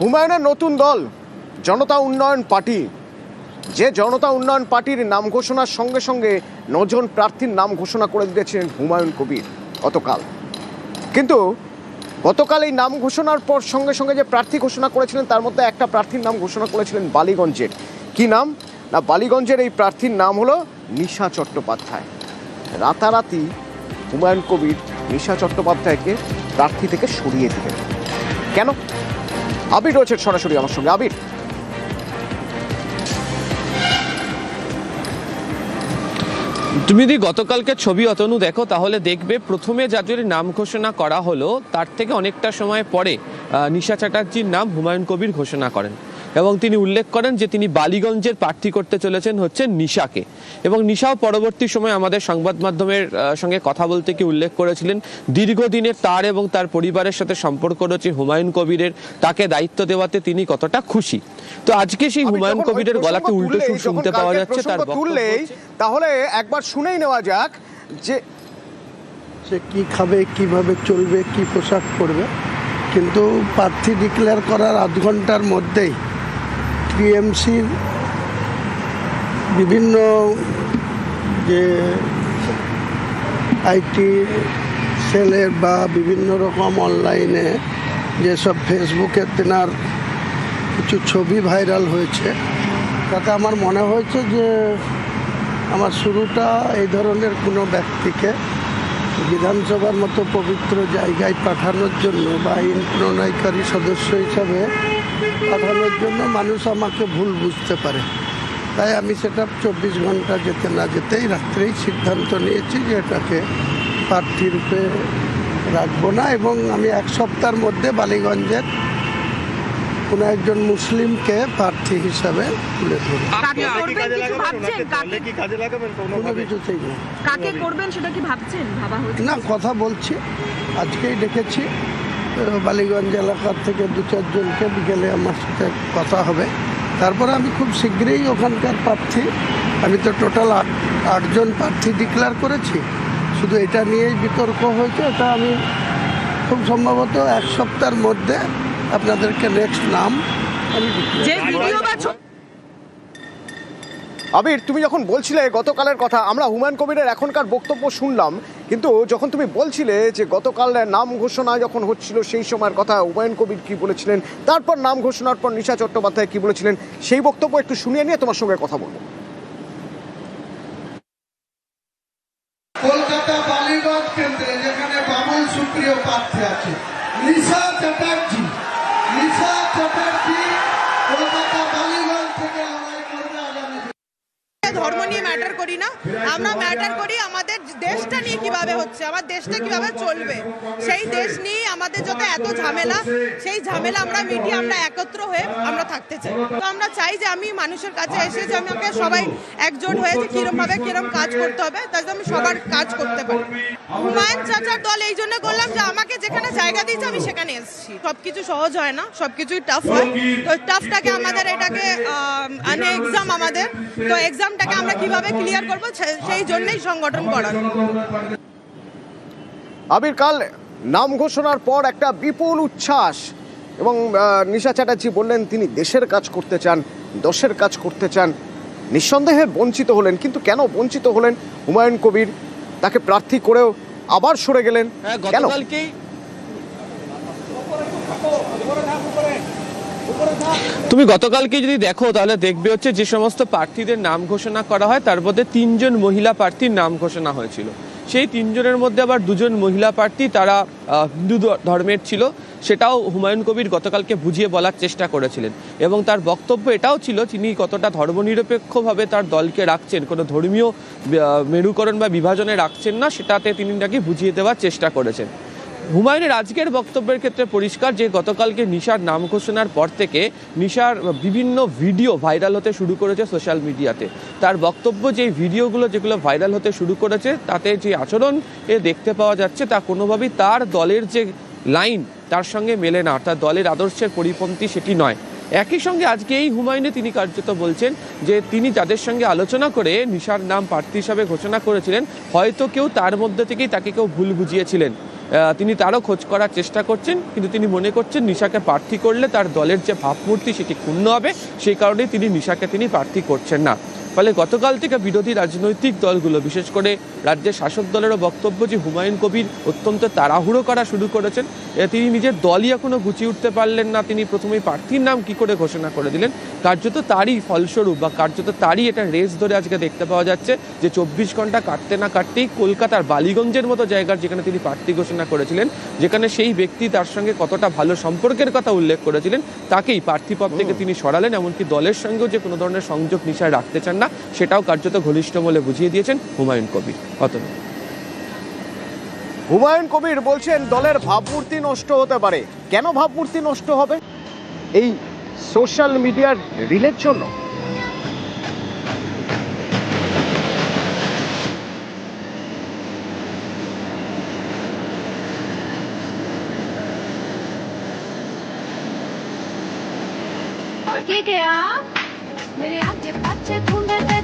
হুমায়ুনের নতুন দল, জনতা উন্নয়ন পার্টি। যে জনতা উন্নয়ন পার্টির নাম ঘোষণার সঙ্গে সঙ্গে নজন প্রার্থীর নাম ঘোষণা করে দিয়েছিলেন হুমায়ুন কবির গতকাল। কিন্তু গতকাল এই নাম ঘোষণার পর সঙ্গে সঙ্গে যে প্রার্থী ঘোষণা করেছিলেন, তার মধ্যে একটা প্রার্থীর নাম ঘোষণা করেছিলেন বালিগঞ্জের। কি নাম? না, বালিগঞ্জের এই প্রার্থীর নাম হলো নিশা চট্টোপাধ্যায়। রাতারাতি হুমায়ুন কবির নিশা চট্টোপাধ্যায়কে প্রার্থী থেকে সরিয়ে দিলেন। কেন? আবির রয়েছে সরাসরি আমার সঙ্গে। আবির। তুমি যদি গতকালকে ছবি অতনু দেখো, তাহলে দেখবে প্রথমে যাদের নাম ঘোষণা করা হলো, তার থেকে অনেকটা সময় পরে নিশা চ্যাটার্জির নাম হুমায়ুন কবির ঘোষণা করেন। এবং তিনি উল্লেখ করেন যে তিনি বালিগঞ্জের প্রার্থী করতে চলেছেন হচ্ছে নিশাকে। এবং নিশাও পরবর্তী সময় আমাদের সংবাদ মাধ্যমের সঙ্গে কথা বলতে কি উল্লেখ করেছিলেন দীর্ঘদিনের তার এবং তার পরিবারের সাথে সম্পর্ক রয়েছে হুমায়ুন কবিরের তাকে দায়িত্ব দেওয়াতে তিনি কতটা খুশি। তো আজকে সেই হুমায়ুন কবিরের গলাতে উল্টো সুর শুনতে পাওয়া যাচ্ছে তার তুললেই তাহলে একবার শুনেই নেওয়া যাক যে সে কি খাবে কীভাবে চলবে কি পোশাক পরবে। কিন্তু প্রার্থী ডিক্লেয়ার করার আধ ঘণ্টার মধ্যেই টিএমসির বিভিন্ন যে আইটি সেলের বা বিভিন্ন রকম অনলাইনে যেসব ফেসবুকে তেনার কিছু ছবি ভাইরাল হয়েছে। তাতে আমার মনে হয়েছে যে আমার শুরুটা এই ধরনের কোনো ব্যক্তিকে বিধানসভার মতো পবিত্র জায়গায় পাঠানোর জন্য বা আইন প্রণয়কারী সদস্য হিসাবে পাঠানোর জন্য মানুষ আমাকে ভুল বুঝতে পারে। তাই আমি সেটা চব্বিশ ঘণ্টা যেতে না যেতেই রাত্রেই সিদ্ধান্ত নিয়েছি যে এটাকে প্রার্থী রূপে রাখব না এবং আমি এক সপ্তাহের মধ্যে বালিগঞ্জের কোনো একজন মুসলিমকে প্রার্থী হিসাবে তুলে কাকে করবেন কিছু ভাবছেন? কাকে কোনো কিছুতেই না। কাকে করবেন সেটা কি ভাবছেন? ভাবা হচ্ছে। না কথা বলছি। আজকেই ডেকেছি বালিগঞ্জ এলাকার থেকে দু চারজনকে বিকেলে আমার সাথে কথা হবে। তারপরে আমি খুব শীঘ্রই ওখানকার প্রার্থী আমি তো টোটাল আট আটজন প্রার্থী ডিক্লেয়ার করেছি। শুধু এটা নিয়েই বিতর্ক হয়েছে এটা আমি খুব সম্ভবত এক সপ্তাহের মধ্যে আপনাদেরকে নেক্সট নাম আবির তুমি যখন বলছিলে গতকালের কথা আমরা হুমায়ুন কবিরের এখনকার বক্তব্য শুনলাম কিন্তু যখন তুমি বলছিলে যে গতকাল নাম ঘোষণা যখন হচ্ছিল সেই সময়ের কথা হুমায়ুন কবির কি বলেছিলেন তারপর নাম ঘোষণার পর নিশা চট্টোপাধ্যায় কি বলেছিলেন সেই বক্তব্য একটু শুনিয়ে নিয়ে তোমার সঙ্গে কথা বলব। কলকাতা বালিগঞ্জ কেন্দ্রে যেখানে বামুন সুপ্রিয় প্রার্থী আছে নিশা চ্যাটার্জি। নিশা চ্যাটার্জি কলকাতা বালিগঞ্জ থেকে লড়াই করবে আগামী দিনে। ধর্ম নিয়ে ম্যাটার করি না। আমরা ম্যাটার করি আমাদের দেশটা নিয়ে কীভাবে হচ্ছে, আমার দেশটা কীভাবে চলবে। সেই দেশ নিয়ে আমাদের যত এত ঝামেলা, সেই ঝামেলা আমরা মিটিয়ে আমরা একত্র হয়ে আমরা থাকতে চাই। তো আমরা চাই যে আমি মানুষের কাছে এসে যে আমাকে সবাই একজোট হয়ে যে কিরম ভাবে কিরম কাজ করতে হবে তাতে আমি সবার কাজ করতে পারি। হুমায়ুন চাচার দল এই জন্য করলাম যে আমাকে যেখানে জায়গা দিয়েছে আমি সেখানে এসেছি। সবকিছু সহজ হয় না, সবকিছুই টাফ হয়। তো টাফটাকে আমাদের এটাকে মানে এক্সাম আমাদের। তো এক্সামটাকে আমরা কীভাবে ক্লিয়ার করব সেই জন্যই সংগঠন করানো আবির কাল নাম ঘোষণার পর একটা বিপুল উচ্ছ্বাস এবং আহ, নিশা চ্যাটার্জি বললেন তিনি দেশের কাজ করতে চান দশের কাজ করতে চান। নিঃসন্দেহে বঞ্চিত হলেন কিন্তু কেন বঞ্চিত হলেন হুমায়ুন কবির? তাকে প্রার্থী করেও আবার সরে গেলেন। হ্যাঁ কেন? গতকালকেই তুমি গতকালকে যদি দেখো, তাহলে দেখবে হচ্ছে যে সমস্ত প্রার্থীদের নাম ঘোষণা করা হয়, তার মধ্যে তিনজন মহিলা প্রার্থীর নাম ঘোষণা হয়েছিল। সেই তিনজনের মধ্যে আবার দুজন মহিলা প্রার্থী, তারা হিন্দু ধর্মের ছিল। সেটাও হুমায়ুন কবির গতকালকে বুঝিয়ে বলার চেষ্টা করেছিলেন। এবং তার বক্তব্য এটাও ছিল, তিনি কতটা ধর্মনিরপেক্ষভাবে তার দলকে রাখছেন, কোনো ধর্মীয় মেরুকরণ বা বিভাজনে রাখছেন না, সেটাতে তিনি নাকি বুঝিয়ে দেওয়ার চেষ্টা করেছেন। হুমায়ুনের আজকের বক্তব্যের ক্ষেত্রে পরিষ্কার যে গতকালকে নিশার নাম ঘোষণার পর থেকে নিশার বিভিন্ন ভিডিও ভাইরাল হতে শুরু করেছে সোশ্যাল মিডিয়াতে। তার বক্তব্য যে ভিডিওগুলো যেগুলো ভাইরাল হতে শুরু করেছে, তাতে যে আচরণ এ দেখতে পাওয়া যাচ্ছে তা কোনোভাবেই তার দলের যে লাইন, তার সঙ্গে মেলে না। তার দলের আদর্শের পরিপন্থী সেটি নয়। একই সঙ্গে আজকে এই হুমায়ুনে তিনি কার্যত বলছেন যে তিনি যাদের সঙ্গে আলোচনা করে নিশার নাম প্রার্থী হিসাবে ঘোষণা করেছিলেন, হয়তো কেউ তার মধ্যে থেকেই তাকে কেউ ভুল বুঝিয়েছিলেন। তিনি তারও খোঁজ করার চেষ্টা করছেন, কিন্তু তিনি মনে করছেন নিশাকে প্রার্থী করলে তার দলের যে ভাবমূর্তি সেটি ক্ষুণ্ণ হবে, সেই কারণেই তিনি নিশাকে তিনি প্রার্থী করছেন না। ফলে গতকাল থেকে বিরোধী রাজনৈতিক দলগুলো বিশেষ করে রাজ্যের শাসক দলেরও বক্তব্য যে হুমায়ুন কবির অত্যন্ত তাড়াহুড়ো করা শুরু করেছেন তিনি নিজের দলই এখনও গুছিয়ে উঠতে পারলেন না। তিনি প্রথমেই প্রার্থীর নাম কি করে ঘোষণা করে দিলেন কার্যত তারই ফলস্বরূপ বা কার্যত তারই এটা রেস ধরে আজকে দেখতে পাওয়া যাচ্ছে যে চব্বিশ ঘণ্টা কাটতে না কাটতেই কলকাতার বালিগঞ্জের মতো জায়গার যেখানে তিনি প্রার্থী ঘোষণা করেছিলেন যেখানে সেই ব্যক্তি তার সঙ্গে কতটা ভালো সম্পর্কের কথা উল্লেখ করেছিলেন তাকেই প্রার্থী পদ থেকে তিনি সরালেন এমনকি দলের সঙ্গেও যে কোনো ধরনের সংযোগ নিশায় রাখতে চান না সেটাও কার্যত ঘনিষ্ঠ বলে বুঝিয়ে দিয়েছেন হুমায়ুন কবির। অতনু হুমায়ুন কবির বলছেন দলের ভাবমূর্তি নষ্ট হতে পারে। কেন ভাবমূর্তি নষ্ট হবে? এই সোশ্যাল মিডিয়ার রিলের জন্য। কি मेरे आगे पीछे ढूंढते